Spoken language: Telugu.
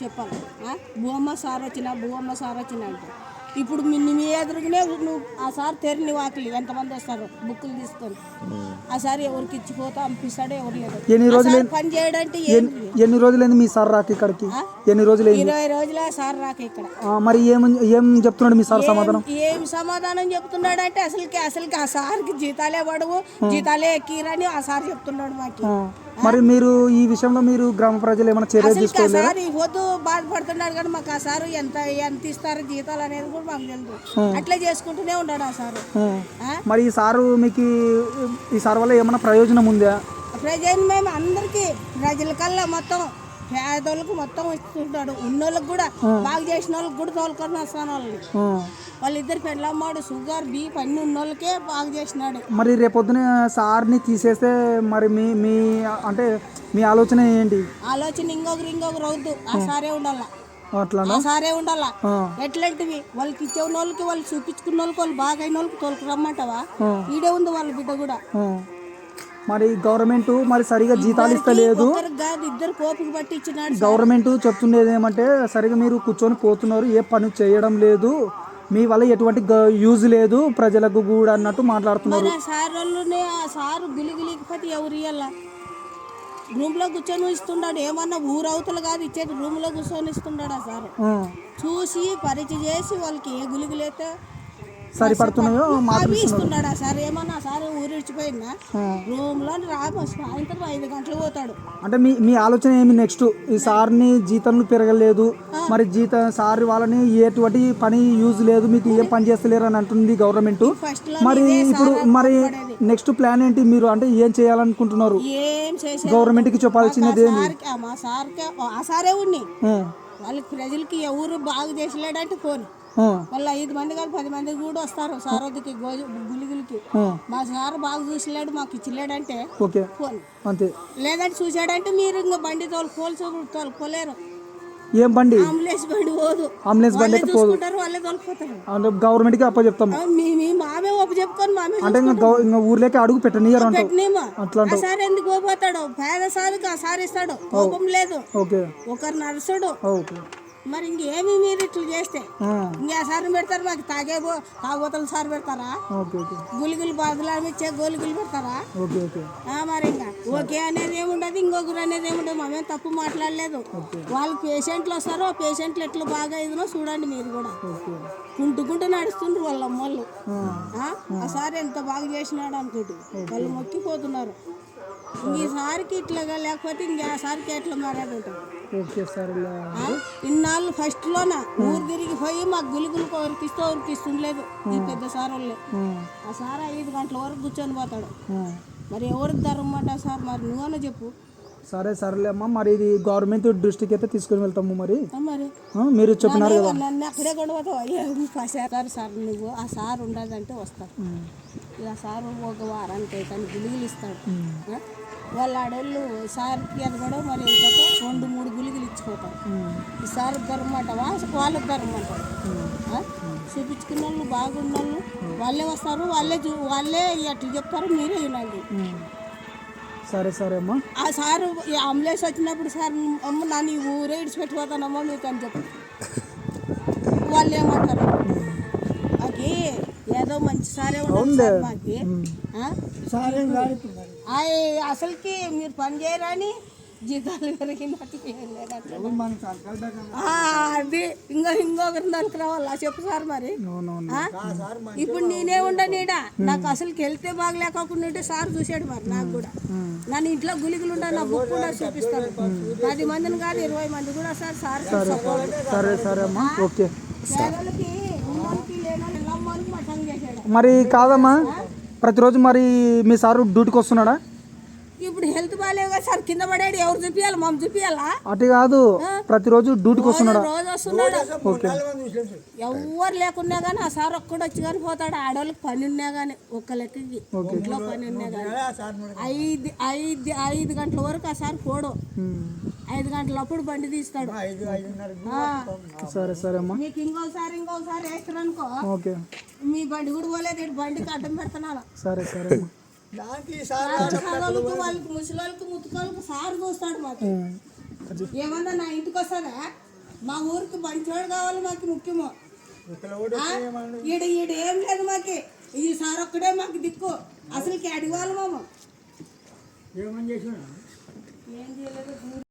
చెప్పాలి? భూమ్మ సార్ వచ్చిన భూమ్మ సార్ వచ్చిన అంటే ఇప్పుడు మీ మీ ఎదురుగానే నువ్వు ఆ సార్ తెరిని వాకిలి ఎంతమంది వస్తారు? బుక్కులు తీసుకొని. ఆ సార్ ఎవరికి ఇచ్చిపోతా పంపిస్తాడో ఎవరు లేదు. ఎన్ని రోజులు పని చేయడంటే ఏం ఎన్ని రోజులైంది మీ సార్ రాక ఇక్కడికి? ఎన్ని రోజులైంది? ఇరవై రోజుల సార్ రాక ఇక్కడ. మరి ఏం ఏం చెప్తున్నాడు మీ సార్ సమాధానం? ఏం సమాధానం చెప్తున్నాడంటే అసలుకి అసలుకి ఆ సార్కి జీతాలే పడవు జీతాలే ఎక్కిరని ఆ సార్ చెప్తున్నాడు మాకు. మరి మీరు ఈ విషయంలో మీరు గ్రామ ప్రజలు ఏమైనా చర్య తీసుకోలేదు? సార్ ఈ పొద్దు బాధపడుతున్నాడు కానీ మాకు ఆ సారు ఎంత ఎంత ఇస్తారు జీతాలు అనేది కూడా మాకు తెలియదు అట్లా చేసుకుంటూనే ఉన్నాడు ఆ సారు? మరి ఈ సారు మీకు ఈ- ఈ సార్ వల్ల ఏమైనా ప్రయోజనం ఉందా? ప్రజలు మేము అందరికి ప్రజల కల్లా మొత్తం పేదోళ్ళకి మొత్తం ఇస్తుంటాడు. ఉన్నోళ్ళకి కూడా బాగా చేసిన వాళ్ళకి కూడా తోలుకొని వస్తాను వాళ్ళని. వాళ్ళిద్దరు పెళ్ళమ్మాడు షుగర్ బీప్ అన్ని ఉన్నోళ్ళకే బాగా చేసినాడు. మరి రేపొద్దున సార్ని తీసేస్తే మరి మీ మీ అంటే మీ ఆలోచన ఏంటి? ఆలోచన ఇంకొకరు ఇంకొకరు అవుద్దు ఆ సారే ఉండాలా. అట్లానా? ఆ సారే ఉండాలా. ఎట్లాంటివి? వాళ్ళకి ఇచ్చే వాళ్ళకి వాళ్ళు చూపించుకున్న వాళ్ళకి వాళ్ళు బాగా అయిన వాళ్ళకి తోలుకు రమ్మంటావా ఆ. ఈడే ఉంది వాళ్ళ బిడ్డ కూడా. మరి గవర్నమెంట్ మరి సరిగా జీతాలు ఇస్తలేదు. గవర్నమెంట్ చెప్తుండేది ఏమంటే సరిగా మీరు కూర్చొని పోతున్నారు ఏ పని చేయడం లేదు మీ వల్ల ఎటువంటి యూజ్ లేదు ప్రజలకు కూడా అన్నట్టు మాట్లాడుతున్నారు. రూమ్లో కూర్చొని ఇస్తున్నాడు ఏమన్నా ఊరవతలు కాదు ఇచ్చేది రూమ్లో కూర్చొని ఇస్తున్నాడు సారు. చూసి పరిచయం చేసి వాళ్ళకి ఏ గులిగులైతే సరిపడుతున్నాయో మాత్రం అవి ఇస్తున్నాడు. ఆ సార్? ఏమన్నా సార్ ఊరిడిచిపోయిందా. రూమ్లో సాయంత్రం ఐదు గంటలు పోతాడు. అంటే మీ మీ ఆలోచన ఏమి నెక్స్ట్ ఈ సార్ని జీతాలు పెరగలేదు. మరి జీత సార్ వాళ్ళని ఎటువంటి పని యూజ్ లేదు మీకు ఏం పని చేస్తలేరు అని అంటుంది గవర్నమెంట్ మరి ఇప్పుడు మరి. నెక్స్ట్ ప్లాన్ ఏంటి? మీరు అంటే ఏం చేయాలనుకుంటున్నారు? ఏం చేసే గవర్నమెంట్కి చెప్పాల్సినది ఏంటి ఆ సారే ఉన్ని. ఆ, వాళ్ళకి ప్రజలకి ఎవరు బాగా చేసలేడంటే ఫోన్ ఆ, వాళ్ళు ఐదు మంది కాదు పది మంది కూడా వస్తారు సారథికి గులిగులికి మా సార్ బాగా చూసలేడు మాకు ఇచ్చలేడంటే ఫోన్. అంతే. లేదంటే చూసాడంటే మీరు ఇంకా బండి తోలుకోల్చు తోలుకోలేరు ఏం బండి? అంబులెన్స్ బండి పోదు. అంబులెన్స్ బండి వాళ్ళే చూసుకుంటారు వాళ్ళే తోలుకుపోతారు. అంటే గవర్నమెంట్కి అప్ప చెప్తాం. మీ మామే ఒప్ప చెప్పుకొని మామే అంటే ఇంకా ఊర్లోకి అడుగు పెట్టనియరు పెట్టినేమో అట్లా సార్ ఎందుకు పోతాడు పేద సార్కి ఆ సార్ ఇస్తాడు. కోపం లేదు. ఓకే. ఒకరు నడుస్తాడు ఓకే. మరి ఇంకేమి మీరు ఇట్లా చేస్తే? ఇంకా సార్ పెడతారు మాకు తాగే తాగోతలు సార్ పెడతారా? గులిగులు బాధలు ఇచ్చే గోలిగులు పెడతారా? మరి ఇంకా ఓకే అనేది ఏముండదు ఇంకొకరు అనేది ఏముండదు మేమేం తప్పు మాట్లాడలేదు. వాళ్ళు పేషెంట్లు వస్తారో ఆ పేషెంట్లు ఎట్లా బాగా ఇదినో చూడండి మీరు కూడా. కుంటుకుంటూ నడుస్తుండ్రు వాళ్ళ అమ్మోళ్ళు? ఆ. సార్ ఎంత బాగా చేసినాడు అనుకుంటు. వాళ్ళు మొక్కిపోతున్నారు. ఈసారికి ఇట్లాగా లేకపోతే ఇంకా ఆ సారికి ఎట్లా మర్యాద ఉంటుంది ఓకే? ఇన్నాళ్ళు ఫస్ట్ లోన ఊరు తిరిగి పోయి మాకు గులిగులు ఉరికిస్తూ ఉరికిస్తుండలేదు ఈ పెద్ద సార్ వాళ్ళే ఆ, సార్ ఐదు గంటల వరకు కూర్చొని పోతాడు. మరి ఎవరికి ధరమ్మాట సార్? మరి నువ్వన్నా చెప్పు. సరే సరేలే అమ్మా మరి ఇది గవర్నమెంట్ దృష్టికి అయితే తీసుకుని వెళ్తాము మరి. మరి? చెప్పినారు కదా. నన్ను అక్కడే అయ్యా సార్ సార్ నువ్వు ఆ సార్ ఉండదంటే వస్తాడు. ఇక సార్ ఒక వారానికి అయితే గులిగులు ఇస్తాడు? వాళ్ళ ఆడోళ్ళు సార్కి ఎదగడం మరి ఏంటంటే రెండు మూడు గులిగులు ఇచ్చిపోతారు ఉమ్, ఈ సార్ ధరమంటావా వాళ్ళకి ధరమంటారు? చూపించుకున్న వాళ్ళు బాగున్న వాళ్ళు వాళ్ళే వస్తారు వాళ్ళే చూ వాళ్ళే ఎట్లా చెప్తారు మీరే వినండి. సరే సరే అమ్మా. ఆ సారు అంబులెన్స్ వచ్చినప్పుడు సార్ అమ్మ నన్ను ఈ ఊరే ఇడిచిపెట్టిపోతానమ్మా మీకు అని చెప్పి. వాళ్ళు ఏమంటారు మాకి ఏదో మంచి సారే సార్ మాకి. ఆ? అసలుకి మీరు పని చేయరని జీతాలు పెరిగినట్టు ఏం లేదంటే ఆ, అది ఇంకో ఇంకొకరిని దానికి రావాలా? చెప్పు సార్ మరి? ఇప్పుడు నేనే ఉండనీడా నాకు అసలుకి వెళ్తే బాగలేకుండా ఉంటే సార్ చూసాడు మరి నాకు కూడా. నన్ను ఇంట్లో గులిగులు ఉండా నా బుక్ కూడా చూపిస్తాను పది మందిని కాదు ఇరవై మంది కూడా సార్ సార్ సరే సరే అమ్మా. ఓకే. మరి కాదమ్మా? ప్రతిరోజు మరి మీ సారు డ్యూటీకి వస్తున్నాడా? ఇప్పుడు హెల్త్ బాగాలేవు కదా సార్ కింద పడాడు ఎవరు చూపియాలి మమ్మల్ని చూపియాలా? అటు కాదు ప్రతిరోజు డ్యూటీకి వస్తున్నాడా? రోజు వస్తున్నాడు. ఓకే. ఎవరు లేకున్నా కానీ ఆ సార్ ఒక్కడు వచ్చి కానీ పోతాడు. ఆడవాళ్ళకి పని ఉన్నా కానీ ఒక్క లెక్కకి ఇంట్లో పని ఉన్నా కానీ ఐదు ఐదు ఐదు గంటల వరకు ఆ సార్ పోడు. ఐదు గంటలప్పుడు బండి తీస్తాడు. సరే సరే అమ్మా. మీకు ఇంకోసారి ఇంకోసారి వేస్తారు అనుకో ఓకే. మీ బండి కూడా పోలేదు ఇటు బండికి అడ్డం పెడుతున్నాను సరే సరే అమ్మా. వాళ్ళకి వాళ్ళకి ముసలి వాళ్ళకి ముతుకోళ్ళకి సార్ చూస్తాడు మాకు. ఏమన్నా నా ఇంటికి వస్తుందా మా ఊరికి మంచివాడు కావాలి మాకు ముఖ్యము? ఈడ ఈడ ఏం లేదు మాకి. ఈ సార్ ఒక్కడే మాకు దిక్కు. అసలు అడిగాలి మామ. ఏమని చేసినా ఏం చేయలేదు